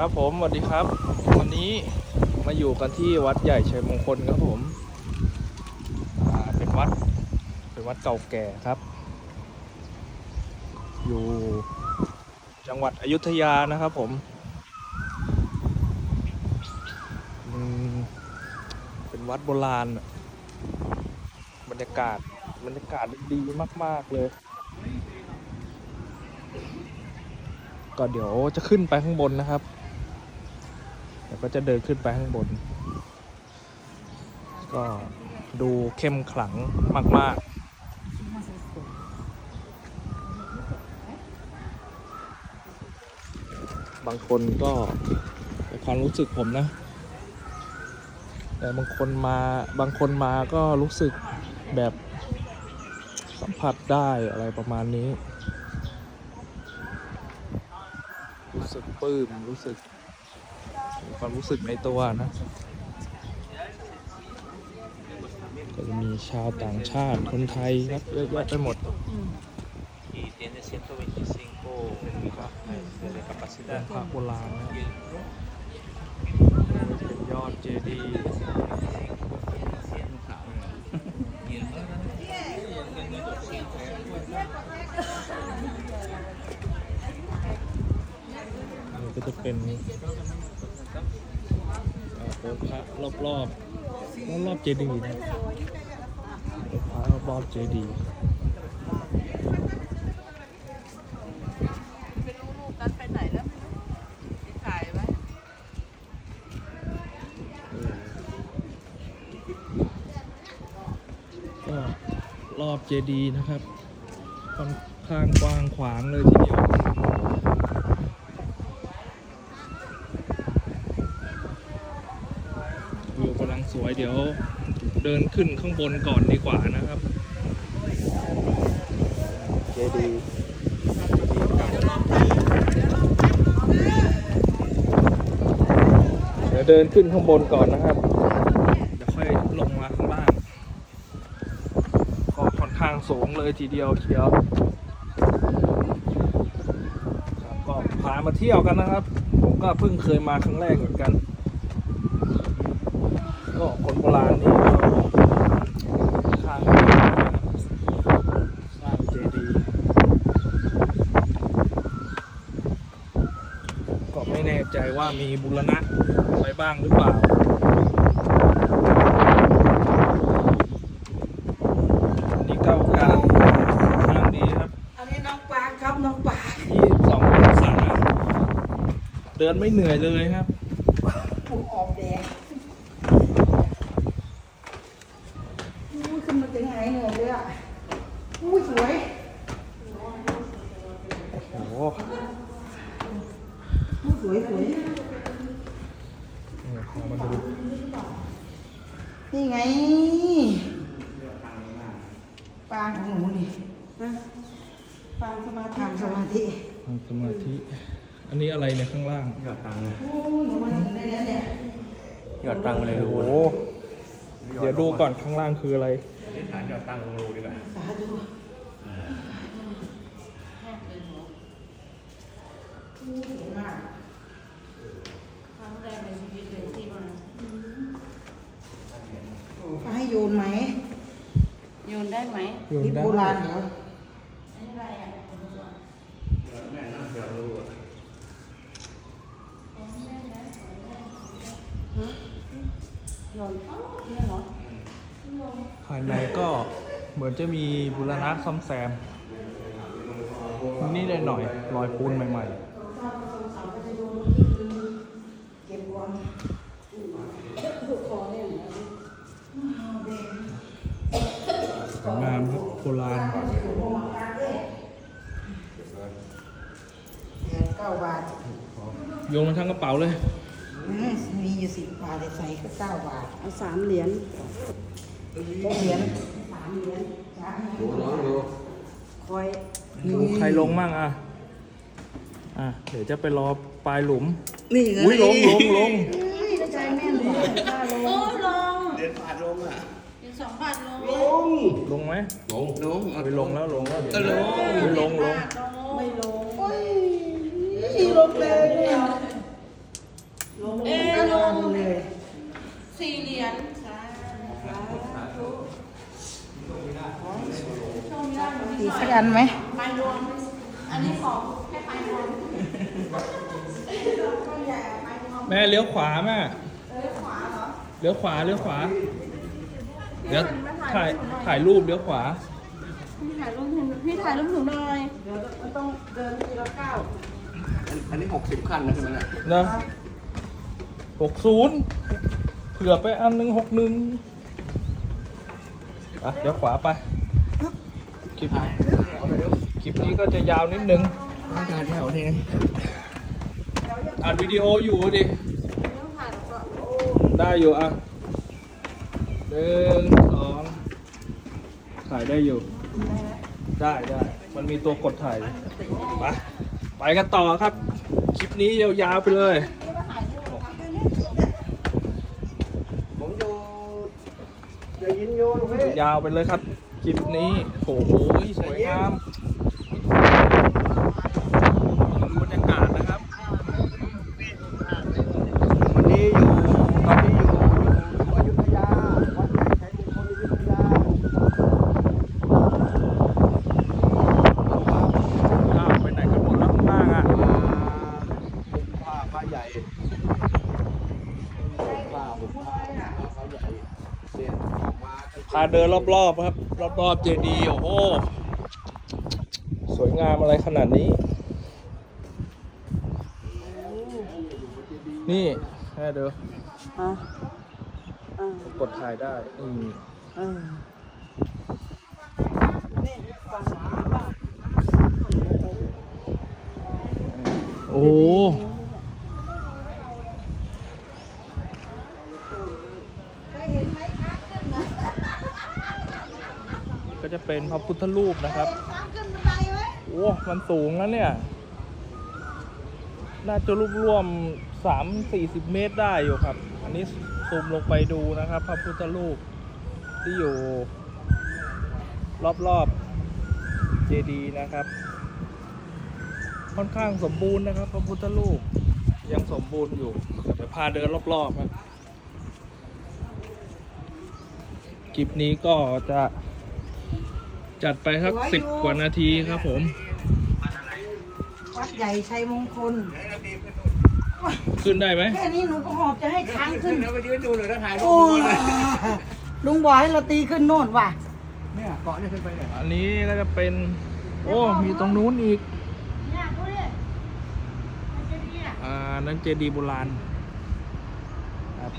ครับผมสวัสดีครับ วันนี้มาอยู่กันที่วัดใหญ่ชัยมงคลครับผมเป็นวัดเป็นวัดเก่าแก่ครับ อยู่จังหวัดอยุธยานะครับผมเป็นวัดโบราณ บรรยากาศบรรยากาศดีมาก ๆ เลย ก็เดี๋ยวจะขึ้นไปข้างบนนะครับ ก็จะเดินขึ้นไปข้างบน ก็ดูเข้มขลังมาก ๆบางคนก็ในความรู้สึกผมนะ แต่บางคนมาบางคนมาก็รู้สึกแบบสัมผัสได้อะไรประมาณนี้ รู้สึกปลื้มรู้สึก ความรู้สึกในตัวนะ ก็จะมีชาวต่างชาติคนไทยครับเยอะแยะไปหมด y tiene 125 eh, de capacidad. พระโบราณนะเป็นยอดเจดีย์นี่ก็จะเป็นเอ่อโองค์ พระรอบรอบรอบเจดีย์นะองค์พระรอบรอบเจดีย์ไม่รู้ลูกนั้นไปไหนแล้วไม่รู้ไปถ่ายไว้ก็รอบเจดีย์นะครับค่อนข้างกว้างขวางเลยทีเดียวกำลังส วยเดี๋ยวเดินขึ้นข้างบนก่อนดีกว่านะครับเจดีย์เดี๋ยวเดินขึ้นข้างบนก่อนนะครับเดี๋ยวค่อยลงมาข้างล่างก็ค่อนข้างสูงเลยทีเดียวเชียวครับก็พามาเที่ยวกันนะครับ ผมก็เพิ่งเคยมาครั้งแรกเหมือนกัน ก็คนโบราณนี่ก็ข้างสร้างเจดีย์ก็ไม่แน่ ใจว่ามีบุรณะอะไรบ้างหรือเปล่านี่ก็โอกาสทางดีครับอันนี้น้องปางครับน้องปางที่สององศาเดินไม่เหนื่อยเลยครับผูกออกแดงอู้ขึ้นมาถึงไหนเหนื่อยเลยอะอู้สวยโอ้โหอู้ส วยสวยเนี่ยพอมาดูนี่ไง ปางของหนูนี่นะปางสมาธิทำสมาธิทำสมาธิ อันนี้อะไรเนี่ยข้างล่าง หยอดตังค์เลยอู้หนูมาถึงได้แล้วเนี่ยหยอดตังค์เลยโอ้ดูโหเดี๋ยวดูก่อนข้างล่างคืออะไรฐานหยอดตังค์ลงรูดีกว่าสาธุอู้สวยมากครั้งแรกในชีวิตเลยที่มาจะให้โย นไหมโยนได้ไหมโยนลิปได้โบราณเหรอโยนเนี่ยเหรอภายในก็เหมือนจะมีบุรณะซ่อมแซมนี่ได้หน่อยรอยปูนใหม่เก็บก่อน ๆสวยงามครับโบราณ แปดเก้าบาท โยนมาทั้งกระเป๋าเลย อืมมีอยู่สิบบาทเลยใส่ก็เก้าบาทเอาสามเหรียญได้เหรียญสามเหรียญสามเหรียญคอยดูใครลงมั่งอะ อะ เดี๋ยวจะไปรอปลายหลุม นี่ไงอุ้ยลงลงลงใจแม่นเลยป้าลงโอ้ลงเดินผ่านลงอะเป็นสองบาทลงลงไหมลงลงไปลงแล้วลงแล้วก็ลงไปลงลงไม่ลงโอ้ยลงเลยเนี่ย ไม่ลงลงเลยไม่ลงโอ้ยไม่ลงอันไหมไปรวมอันนี้ของแค่ไปรวมแม่เลี้ยวขวาแม่เอ้ยขวาเหรอเลี้ยวขวาเลี้ยวขวาเดี๋ยวถ่ายถ่ายรูปเลี้ยวขวาพี่ถ่ายรูปถึงพี่ถ่ายรูปถึงหน่อยเดี๋ยวมันต้องเดินทีละก้าวอันนี้หกสิบขั้นนะใช่ไหมเนี่ยนะหกศูนย์เผื่อไปอันหนึ่งหกหนึ่ง อะเดี๋ยวขวาไป คลิปนี้คลิปนี้ก็จะยาวนิดนึงต้องการแถวนี้อัดวิดีโออยู่ดิ ได้อยู่อะหนึ่งสองถ่ายได้อยู่ ได้ได้ มันมีตัวกดถ่ายไปไปกันต่อครับ คลิปนี้ยาวๆไปเลย ผมอยู่จะยินโยาวไปเลยครับคลิปนี้โอ้โหสวยงามดูบรรยากาศนะครับ วันนี้อยู่ตอนนี้อยู่อยู่อยุธยาวัดใหญ่ชัยมงคลอยุธยา อ้าวไปไหนกันหมดแล้วข้างล่างอะ ผ้าผ้าใหญ่ผ้าผมผ้าผ้าใหญ่เนี่ยออกมาพาเดินรอบๆครับ รอบๆเจดีย์โอ้โห สวยงามอะไรขนาดนี้ นี่แค่เดี๋ยวอะอะกดถ่ายได้ อืมเออนี่ฝั่งนี้บ้างโอ้โหก็จะ เป็นพระพุทธรูปนะครับโอ้มันสูงนะเนี่ย น่าจะรูปร่วมสามสี่สิบเมตรได้อยู่ครับ อันนี้ซูมลงไปดูนะครับ พระพุทธรูปที่อยู่ รอบๆเจดีย์นะครับ ค่อนข้างสมบูรณ์นะครับ พระพุทธรูปยังสมบูรณ์อยู่เดี๋ยวพาเดินรอบๆครับคลิปนี้ก็จะ จัดไปสักสิบกว่านาทีครับผม วัดใหญ่ชัยมงคลขึ้นได้ไหมแค่นี้หนูก็หอบจะให้ช้างขึ้นเดี๋ยวไปยืนดูหน่อยแล้วถ่ายรูโอ้ปยลุงบอกให้เราตีขึ้นโน่นว่ะ เนี่ยเกาะเนี่ยขึ้นไปเนี่ยอันนี้ก็จะเป็น โอ้ มีตรงนู้นอีก เนี่ยดูดิมันจะดีอะอ่านั่นเจดีย์โบราณครับ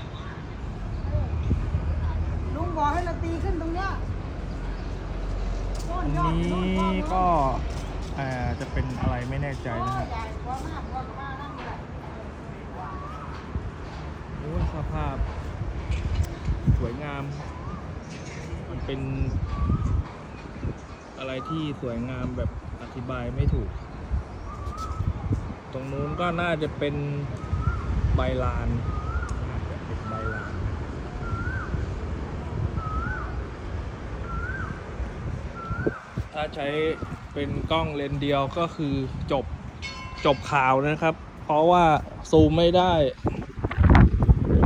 ลุงบอกให้เราตีขึ้นตรงเนี้ย อันนี้ก็จะเป็นอะไรไม่แน่ใจนะครับวัฒนแหละโอ้สภาพ สวยงาม มันเป็น อะไรที่สวยงามแบบอธิบายไม่ถูก ตรงนู้นก็น่าจะเป็นใบลานน่าจะเป็นใบลาน ถ้าใช้เป็นกล้องเลนเดียวก็คือจบจบข่าวนะครับ เพราะว่าซูมไม่ได้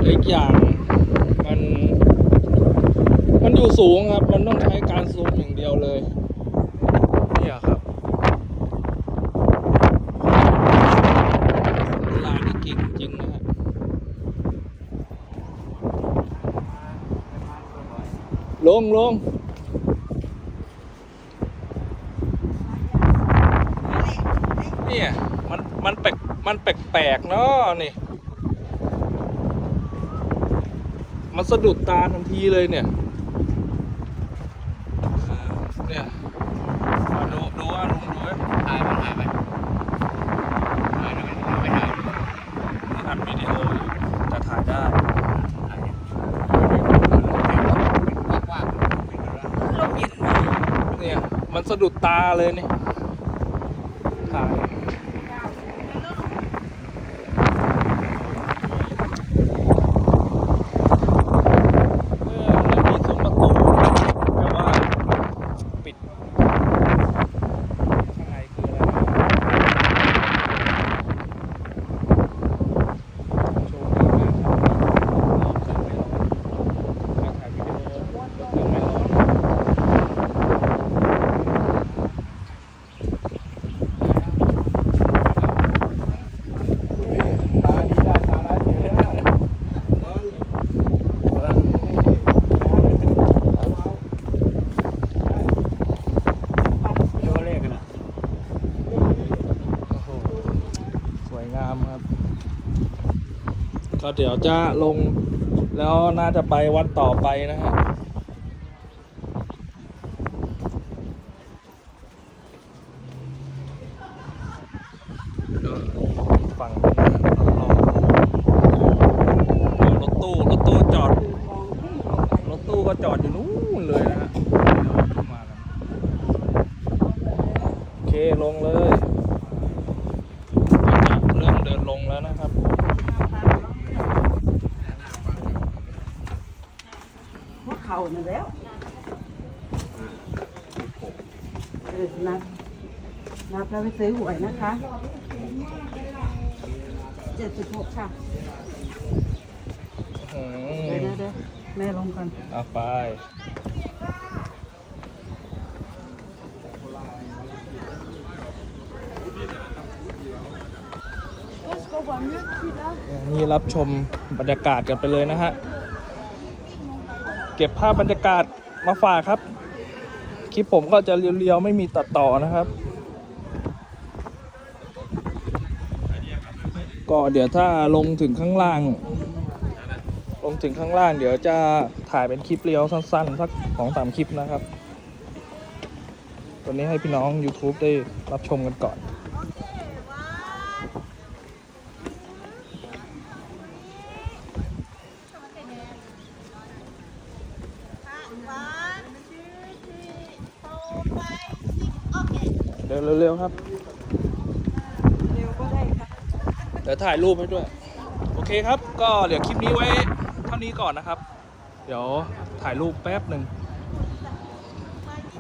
อีกอย่างมันมันอยู่สูงครับ มันต้องใช้การซูมอย่างเดียวเลยเนี่ยครับลานี่เก่งจริงนะฮะลงลง เนี่ยมันมันแปลก มันแปลกๆเนาะนี่ มันสะดุดตาทันทีเลยเนี่ย เนี่ยมาดูดูว่าลุงดูไว้ถ่ายไปถ่ายไปถ่ายไปถ่ายไปถ่ายนี่อัดวิดีโออยู่จะถ่ายได้กว้างลมเย็นเนี่ยมันสะดุดตาเลยนี่ถ่ายเออมันมีซุ้มประตูแต่ว่าปิด ข้างในคืออะไรโชว์ดีมากเครื่องไม่ร้อนมาถ่ายวิดีโอเครื่องไม่ร้อน ก็เดี๋ยวจะลงแล้วน่าจะไปวันต่อไปนะฮะฝั่งรถตู้รถตู้จอด รถตู้ก็จอดอยู่นู้นเลยนะฮะโอเคลงเลยเริ่มเดินลงแล้วนะครับ พวกเขาน่ะแล้วเออนับนับแล้วไปซื้อหวยนะคะเจ็ดสิบหกค่ะอืเดี๋ยวมเดี๋ยวเดี๋ยวแม่ลงก่อนเอาไป Est-ce qu'on voit mieux depuis là นี่รับชมบรรยากาศกันไปเลยนะฮะ เก็บภาพบรรยากาศมาฝากครับ คลิปผมก็จะเรียวๆ ไม่มีตัดต่อนะครับ ก็เดี๋ยวถ้าลงถึงข้างล่าง ลงถึงข้างล่าง เดี๋ยวจะถ่ายเป็นคลิปเรียวสั้นๆ สักสองสามคลิปนะครับตัวนี้ให้พี่น้อง YouTube ได้รับชมกันก่อน เร็วเร็วๆครับ เร็วก็ได้ค่ะเดี๋ยวถ่ายรูปให้ด้วย โอเคครับ ก็เดี๋ยวคลิปนี้ไว้เท่านี้ก่อนนะครับ เดี๋ยวถ่ายรูปแป๊บหนึ่ง